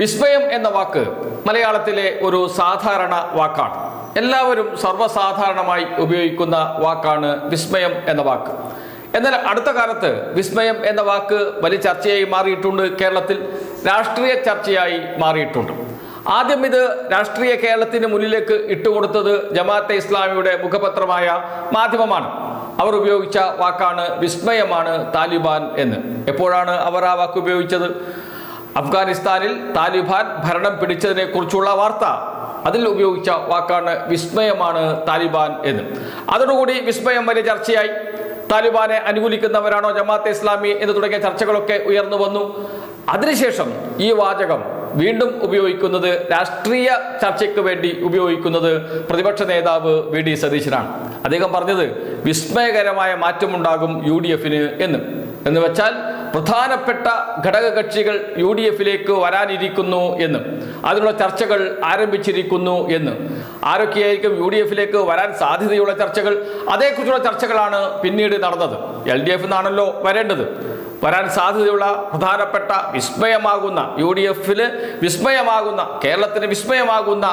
വിസ്മയം എന്ന വാക്ക് മലയാളത്തിലെ ഒരു സാധാരണ വാക്കാണ്. എല്ലാവരും സർവസാധാരണമായി ഉപയോഗിക്കുന്ന വാക്കാണ് വിസ്മയം എന്ന വാക്ക്. എന്നാൽ അടുത്ത കാലത്ത് വിസ്മയം എന്ന വാക്ക് വലിയ ചർച്ചയായി മാറിയിട്ടുണ്ട്. കേരളത്തിൽ രാഷ്ട്രീയ ചർച്ചയായി മാറിയിട്ടുണ്ട്. ആദ്യം ഇത് രാഷ്ട്രീയ കേരളത്തിന് മുന്നിലേക്ക് ഇട്ടുകൊടുത്തത് ജമാഅത്തെ ഇസ്ലാമിയുടെ മുഖപത്രമായ മാധ്യമമാണ്. അവർ ഉപയോഗിച്ച വാക്കാണ് വിസ്മയമാണ് താലിബാൻ എന്ന്. എപ്പോഴാണ് അവർ ആ വാക്ക് ഉപയോഗിച്ചത്? അഫ്ഗാനിസ്ഥാനിൽ താലിബാൻ ഭരണം പിടിച്ചതിനെ കുറിച്ചുള്ള വാർത്ത. അതിൽ ഉപയോഗിച്ച വാക്കാണ് വിസ്മയമാണ് താലിബാൻ എന്ന്. അതോടുകൂടി വിസ്മയം വലിയ ചർച്ചയായി. താലിബാനെ അനുകൂലിക്കുന്നവരാണോ ജമാഅത്തെ ഇസ്ലാമി എന്ന് തുടങ്ങിയ ചർച്ചകളൊക്കെ ഉയർന്നു വന്നു. അതിനുശേഷം ഈ വാചകം വീണ്ടും ഉപയോഗിക്കുന്നത് രാഷ്ട്രീയ ചർച്ചയ്ക്ക് വേണ്ടി ഉപയോഗിക്കുന്നത് പ്രതിപക്ഷ നേതാവ് വി ഡി സതീശനാണ്. അദ്ദേഹം പറഞ്ഞത് വിസ്മയകരമായ മാറ്റമുണ്ടാകും യു ഡി എഫിന് എന്ന്. എന്ന് വെച്ചാൽ പ്രധാനപ്പെട്ട ഘടകകക്ഷികൾ യു ഡി എഫിലേക്ക് വരാനിരിക്കുന്നു എന്ന്. അതിനുള്ള ചർച്ചകൾ ആരംഭിച്ചിരിക്കുന്നു എന്ന്. ആരൊക്കെയായിരിക്കും യു ഡി എഫിലേക്ക് വരാൻ സാധ്യതയുള്ള ചർച്ചകൾ? അതേക്കുറിച്ചുള്ള ചർച്ചകളാണ് പിന്നീട് നടന്നത്. എൽ ഡി എഫ് എന്നാണല്ലോ വരേണ്ടത്. വരാൻ സാധ്യതയുള്ള പ്രധാനപ്പെട്ട വിസ്മയമാകുന്ന യു ഡി എഫിൽ വിസ്മയമാകുന്ന കേരളത്തിന് വിസ്മയമാകുന്ന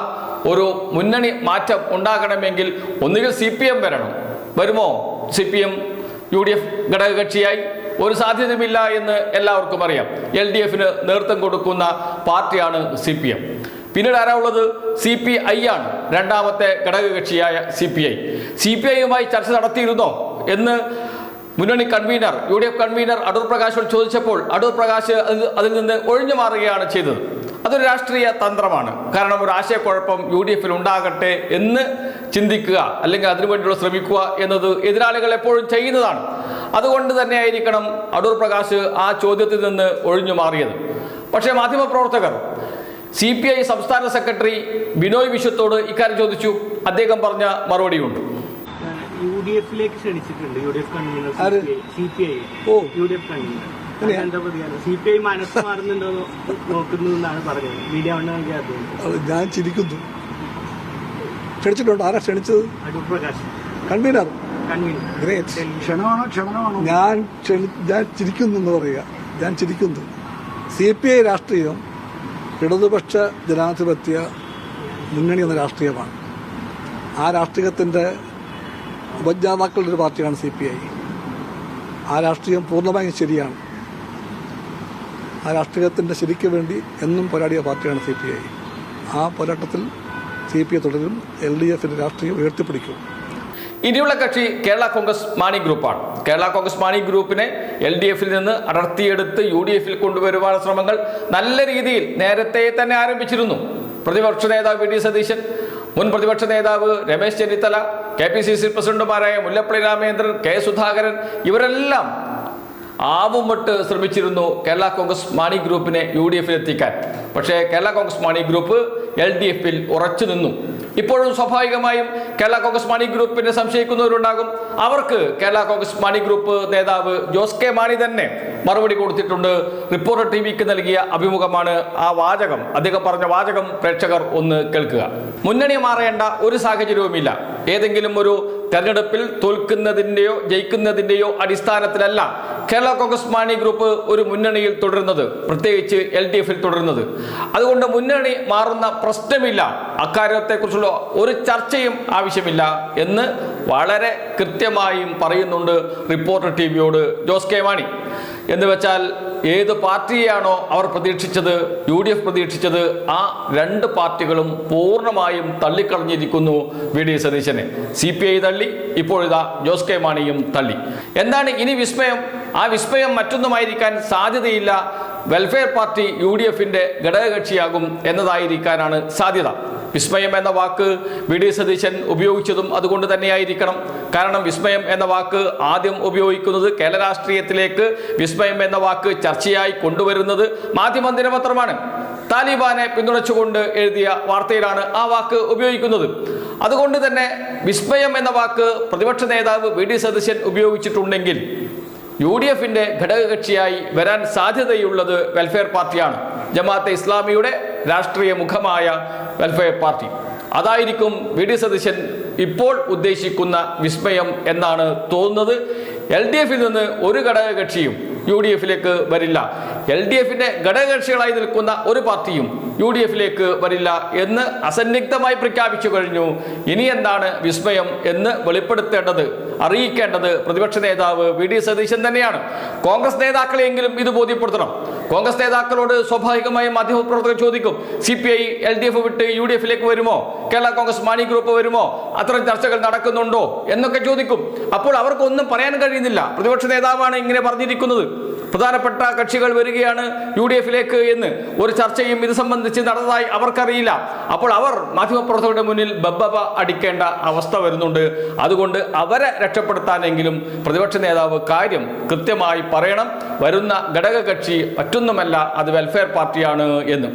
ഒരു മുന്നണി മാറ്റം ഉണ്ടാകണമെങ്കിൽ ഒന്നുകിൽ സി പി എം വരണം. വരുമോ? C P M U D F ഘടകകക്ഷിയായി ഒരു സാധ്യതയുമില്ല എന്ന് എല്ലാവർക്കും അറിയാം. എൽ ഡി എഫിന് നേതൃത്വം കൊടുക്കുന്ന പാർട്ടിയാണ് സി പി എം. പിന്നീട് ആരാ ഉള്ളത്? സി പി ഐ ആണ്. രണ്ടാമത്തെ ഘടകകക്ഷിയായ C P I. C P ഐയുമായി ചർച്ച നടത്തിയിരുന്നോ എന്ന് മുന്നണി convener U D F convener Adoor പ്രകാശോട് ചോദിച്ചപ്പോൾ അടൂർ പ്രകാശ് അതിൽ നിന്ന് ഒഴിഞ്ഞു മാറുകയാണ് ചെയ്തത്. അതൊരു രാഷ്ട്രീയ തന്ത്രമാണ്. കാരണം ഒരു ആശയക്കുഴപ്പം യു ഡി എഫിൽ ഉണ്ടാകട്ടെ എന്ന് ചിന്തിക്കുക അല്ലെങ്കിൽ അതിനുവേണ്ടിയുള്ള ശ്രമിക്കുക എന്നത് എതിരാളികൾ എപ്പോഴും ചെയ്യുന്നതാണ്. അതുകൊണ്ട് തന്നെ ആയിരിക്കണം അടൂർ പ്രകാശ് ആ ചോദ്യത്തിൽ നിന്ന് ഒഴിഞ്ഞു മാറിയത്. പക്ഷേ മാധ്യമപ്രവർത്തകർ സി പി ഐ സംസ്ഥാന സെക്രട്ടറി ബിനോയ് വിശ്വത്തോട് ഇക്കാര്യം ചോദിച്ചു. അദ്ദേഹം പറഞ്ഞ മറുപടിയുണ്ട്. യു ഡി എഫിലേക്ക് ക്ഷണിച്ചിട്ടുണ്ട് യു ഡി എഫ് കൺവീനർ ആര്? C P I. Oh. U D F convener. അങ്ങനെയാ? എന്താ പ്രതികരണം സി പി ഐ മനസ്സ് മാറുന്നുണ്ടോ നോക്കുന്നു എന്നാണ് പറഞ്ഞത്. മീഡിയ വണ്ണ നൽകിയ അദ്ദേഹം. ഞാൻ ചിരിക്കുന്നു. ക്ഷണിച്ചിട്ടുണ്ട്. ആരാ ക്ഷണിച്ചത്? കൺവീനർ. ഞാൻ ഞാൻ ചിരിക്കുന്നു എന്ന് പറയുക. ഞാൻ ചിരിക്കുന്നു. സി പി ഐ രാഷ്ട്രീയം ഇടതുപക്ഷ ജനാധിപത്യ മുന്നണി എന്ന രാഷ്ട്രീയമാണ്. ആ രാഷ്ട്രീയത്തിന്റെ ഉപജ്ഞാതാക്കളുടെ ഒരു പാർട്ടിയാണ് സി പി ഐ. ആ രാഷ്ട്രീയം പൂർണമായും ശരിയാണ്. ആ രാഷ്ട്രീയത്തിന്റെ ശരിക്ക് വേണ്ടി എന്നും പോരാടിയ പാർട്ടിയാണ് സി പി ഐ. ആ പോരാട്ടത്തിൽ സി പി ഐ തുടരും എൽ ഡി എഫിന്റെ രാഷ്ട്രീയം ഉയർത്തിപ്പിടിക്കും. ഇനിയുള്ള കക്ഷി കേരള കോൺഗ്രസ് മാണി ഗ്രൂപ്പാണ്. കേരള കോൺഗ്രസ് മാണി ഗ്രൂപ്പിനെ എൽ ഡി എഫിൽ നിന്ന് അടർത്തിയെടുത്ത് യു ഡി എഫിൽ കൊണ്ടുവരുവാനുള്ള ശ്രമങ്ങൾ നല്ല രീതിയിൽ നേരത്തെ തന്നെ ആരംഭിച്ചിരുന്നു. പ്രതിപക്ഷ നേതാവ് വി ഡി സതീശൻ മുൻ പ്രതിപക്ഷ നേതാവ് Ramesh Chennithala K P C C പ്രസിഡന്റുമാരായ മുല്ലപ്പള്ളി രാമേന്ദ്രൻ കെ സുധാകരൻ ഇവരെല്ലാം ആവുമൊട്ട് ശ്രമിച്ചിരുന്നു കേരള കോൺഗ്രസ് മാണി ഗ്രൂപ്പിനെ യു ഡി എഫിൽ എത്തിക്കാൻ. പക്ഷേ Kerala Congress Mani group L D എഫിൽ ഉറച്ചു നിന്നു. ഇപ്പോഴും സ്വാഭാവികമായും കേരള കോൺഗ്രസ് മണി ഗ്രൂപ്പിനെ സംശയിക്കുന്നവരുണ്ടാകും. അവർക്ക് കേരള കോൺഗ്രസ് മണി ഗ്രൂപ്പ് നേതാവ് ജോസ് കെ മാണി തന്നെ മറുപടി കൊടുത്തിട്ടുണ്ട്. റിപ്പോർട്ടർ ടി വിക്ക് നൽകിയ അഭിമുഖമാണ് ആ വാചകം. അദ്ദേഹം പറഞ്ഞ വാചകം പ്രേക്ഷകർ ഒന്ന് കേൾക്കുക. മുന്നണി മാറേണ്ട ഒരു സാഹചര്യവുമില്ല. ഏതെങ്കിലും ഒരു തെരഞ്ഞെടുപ്പിൽ തോൽക്കുന്നതിന്റെയോ ജയിക്കുന്നതിന്റെയോ അടിസ്ഥാനത്തിലല്ല കേരള കോൺഗ്രസ് മാണി ഗ്രൂപ്പ് ഒരു മുന്നണിയിൽ തുടരുന്നത് പ്രത്യേകിച്ച് എൽ ഡി എഫിൽ തുടരുന്നത്. അതുകൊണ്ട് മുന്നണി മാറുന്ന പ്രശ്നമില്ല. അക്കാര്യത്തെക്കുറിച്ചുള്ള ഒരു ചർച്ചയും ആവശ്യമില്ല എന്ന് വളരെ കൃത്യമായും പറയുന്നുണ്ട് റിപ്പോർട്ടർ ടി വിയോട് ജോസ് കെ മാണി. എന്ന് വെച്ചാൽ ഏത് പാർട്ടിയെയാണോ അവർ പ്രതീക്ഷിച്ചത് യു ഡി എഫ് പ്രതീക്ഷിച്ചത് ആ രണ്ട് പാർട്ടികളും പൂർണമായും തള്ളിക്കളഞ്ഞിരിക്കുന്നു വി ഡി സതീശനെ. സി പി ഐ തള്ളി ഇപ്പോഴിതാ ജോസ് കെ മാണിയും തള്ളി. എന്താണ് ഇനി വിസ്മയം? ആ വിസ്മയം മറ്റൊന്നുമായിരിക്കാൻ സാധ്യതയില്ല. വെൽഫെയർ പാർട്ടി യു ഡി എഫിന്റെ ഘടകകക്ഷിയാകും എന്നതായിരിക്കാനാണ് സാധ്യത. വിസ്മയം എന്ന വാക്ക് വി ഡി സതീശൻ ഉപയോഗിച്ചതും അതുകൊണ്ട് തന്നെയായിരിക്കണം. കാരണം വിസ്മയം എന്ന വാക്ക് ആദ്യം ഉപയോഗിക്കുന്നത് കേരള രാഷ്ട്രീയത്തിലേക്ക് വിസ്മയം എന്ന വാക്ക് ചർച്ചയായി കൊണ്ടുവരുന്നത് മാധ്യമ ദിനപത്രമാണ് താലിബാനെ പിന്തുണച്ചുകൊണ്ട് എഴുതിയ വാർത്തയിലാണ് ആ വാക്ക് ഉപയോഗിക്കുന്നത്. അതുകൊണ്ട് തന്നെ വിസ്മയം എന്ന വാക്ക് പ്രതിപക്ഷ നേതാവ് വി ഡി സതീശൻ ഉപയോഗിച്ചിട്ടുണ്ടെങ്കിൽ യു ഡി എഫിന്റെ ഘടകകക്ഷിയായി വരാൻ സാധ്യതയുള്ളത് വെൽഫെയർ പാർട്ടിയാണ്. ജമാഅത്തെ ഇസ്ലാമിയുടെ രാഷ്ട്രീയ മുഖമായ വെൽഫെയർ പാർട്ടി. അതായിരിക്കും വി ഡി സതീശൻ ഇപ്പോൾ ഉദ്ദേശിക്കുന്ന വിസ്മയം എന്നാണ് തോന്നുന്നത്. എൽ ഡി എഫിൽ നിന്ന് ഒരു ഘടകകക്ഷിയും യു ഡി എഫിലേക്ക് വരില്ല. എൽ ഡി എഫിന്റെ ഘടകകക്ഷികളായി നിൽക്കുന്ന ഒരു പാർട്ടിയും യു ഡി എഫിലേക്ക് വരില്ല എന്ന് അസന്നിഗ്ധമായി പ്രഖ്യാപിച്ചു കഴിഞ്ഞു. ഇനി എന്താണ് വിസ്മയം എന്ന് വെളിപ്പെടുത്തേണ്ടത്? അറിയിക്കേണ്ടത് പ്രതിപക്ഷ നേതാവ് വി ഡി സതീശൻ തന്നെയാണ്. കോൺഗ്രസ് നേതാക്കളെയെങ്കിലും ഇത് ബോധ്യപ്പെടുത്തണം. കോൺഗ്രസ് നേതാക്കളോട് സ്വാഭാവികമായും മാധ്യമപ്രവർത്തകർ ചോദിക്കും C P I L D F വിട്ട് യു ഡി എഫിലേക്ക് വരുമോ? കേരള കോൺഗ്രസ് മാണി ഗ്രൂപ്പ് വരുമോ? അത്തരം ചർച്ചകൾ നടക്കുന്നുണ്ടോ? എന്നൊക്കെ ചോദിക്കും. അപ്പോൾ അവർക്കൊന്നും പറയാൻ കഴിയുന്നില്ല. പ്രതിപക്ഷ നേതാവാണ് ഇങ്ങനെ പറഞ്ഞിരിക്കുന്നത്. പ്രധാനപ്പെട്ട കക്ഷികൾ വരികയാണ് യു ഡി എഫിലേക്ക് എന്ന്. ഒരു ചർച്ചയും ഇത് സംബന്ധിച്ച് നടന്നതായി അവർക്കറിയില്ല. അപ്പോൾ അവർ മാധ്യമപ്രവർത്തകരുടെ മുന്നിൽ ബബ്ബബ അടിക്കേണ്ട അവസ്ഥ വരുന്നുണ്ട്. അതുകൊണ്ട് അവരെ രക്ഷപ്പെടുത്താനെങ്കിലും പ്രതിപക്ഷ നേതാവ് കാര്യം കൃത്യമായി പറയണം. വരുന്ന ഘടകകക്ഷി മറ്റൊന്നുമല്ല അത് വെൽഫെയർ പാർട്ടിയാണ് എന്ന്.